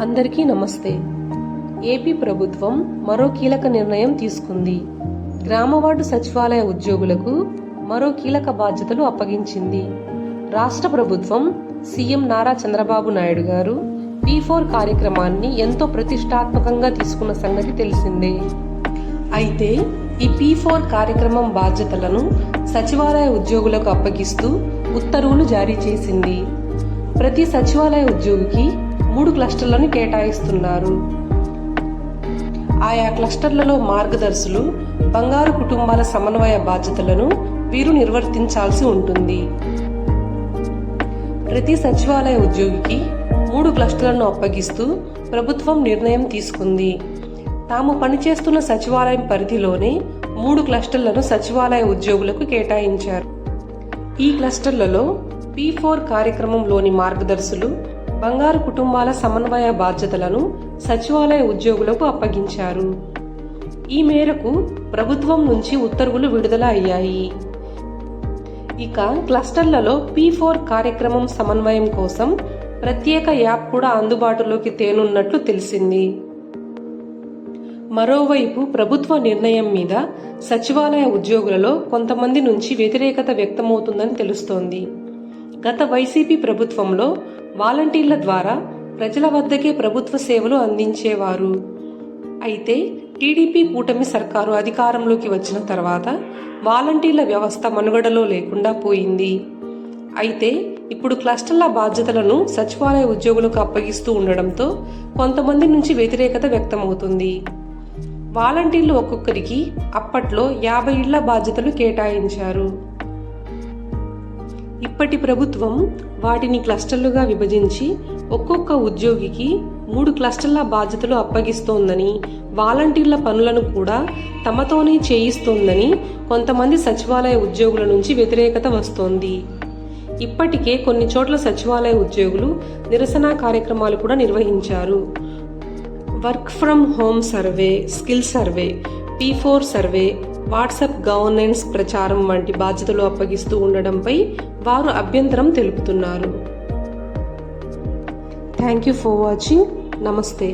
అందరికీ నమస్తే. ఏపీ ప్రభుత్వం మరో కీలక నిర్ణయం తీసుకుంది. గ్రామవార్డు సచివాలయ ఉద్యోగులకు మరో కీలక బాధ్యతలు అప్పగించింది. రాష్ట్ర ప్రభుత్వం సీఎం నారా చంద్రబాబు నాయుడు గారు పీ ఫోర్ కార్యక్రమాన్ని ఎంతో ప్రతిష్టాత్మకంగా తీసుకున్న సంగతి తెలిసిందే. అయితే ఈ పీ ఫోర్ కార్యక్రమం బాధ్యతలను సచివాలయ ఉద్యోగులకు అప్పగిస్తూ ఉత్తర్వులు జారీ చేసింది. ప్రతి సచివాలయ ఉద్యోగికి మూడు క్లస్టర్లను కేటాయిస్తున్నారు. ఆయా క్లస్టర్లలో మార్గదర్శులు బంగారు కుటుంబాల సమన్వయ బాధ్యతలను వీరు నిర్వర్తించాల్సి ఉంటుంది. ప్రతి సచివాలయ ఉద్యోగికి మూడు క్లస్టర్లను అప్పగిస్తూ ప్రభుత్వం నిర్ణయం తీసుకుంది. తాము పనిచేస్తున్న సచివాలయం పరిధిలోనే మూడు క్లస్టర్లను సచివాలయ ఉద్యోగులకు కేటాయించారు. ఈ క్లస్టర్లలో పీ ఫోర్ కార్యక్రమంలోని మార్గదర్శులు బంగారు కుటుంబాల సమన్వయ బాధ్యతలను సచివాలయ ఉద్యోగులకు అప్పగించారు. ఈ మేరకు ప్రభుత్వం నుంచి ఉత్తర్వులు విడుదల అయ్యాయి. ఇక క్లస్టర్లలో పీ ఫోర్ కార్యక్రమం సమన్వయం కోసం ప్రత్యేక యాప్ కూడా అందుబాటులోకి తేనున్నట్లు తెలిసింది. మరోవైపు ప్రభుత్వ నిర్ణయం మీద సచివాలయ ఉద్యోగులలో కొంతమంది నుంచి వ్యతిరేకత వ్యక్తమవుతుందని తెలుస్తోంది. గత వైసీపీ ప్రభుత్వంలో వాలంటీర్ల ద్వారా ప్రజల వద్దకే ప్రభుత్వ సేవలు అందించేవారు. అయితే టీడీపీ కూటమి సర్కారు అధికారంలోకి వచ్చిన తర్వాత వాలంటీర్ల వ్యవస్థ మనుగడలో లేకుండా పోయింది. అయితే ఇప్పుడు క్లస్టర్ల బాధ్యతలను సచివాలయ ఉద్యోగులకు అప్పగిస్తూ ఉండడంతో కొంతమంది నుంచి వ్యతిరేకత వ్యక్తమవుతుంది. వాలంటీర్లు ఒక్కొక్కరికి అప్పట్లో యాభై ఇళ్ళ బాధ్యతలు కేటాయించారు. ఇప్పటి ప్రభుత్వం వాటిని క్లస్టర్లుగా విభజించి ఒక్కొక్క ఉద్యోగికి మూడు క్లస్టర్ల బాధ్యతలు అప్పగిస్తోందని వాలంటీర్ల పనులను కూడా తమతోనే చేయిస్తోందని కొంతమంది సచివాలయ ఉద్యోగుల నుంచి వ్యతిరేకత వస్తోంది. ఇప్పటికే కొన్ని చోట్ల సచివాలయ ఉద్యోగులు నిరసన కార్యక్రమాలు కూడా నిర్వహించారు. Work from home survey skill survey P four survey WhatsApp governance ప్రచారం వంటి బాధ్యతలు అప్పగిస్తూ ఉండడంపై వారు అభ్యంతరం తెలుపుతున్నారు. థ్యాంక్ యూ ఫర్ వాచింగ్ నమస్తే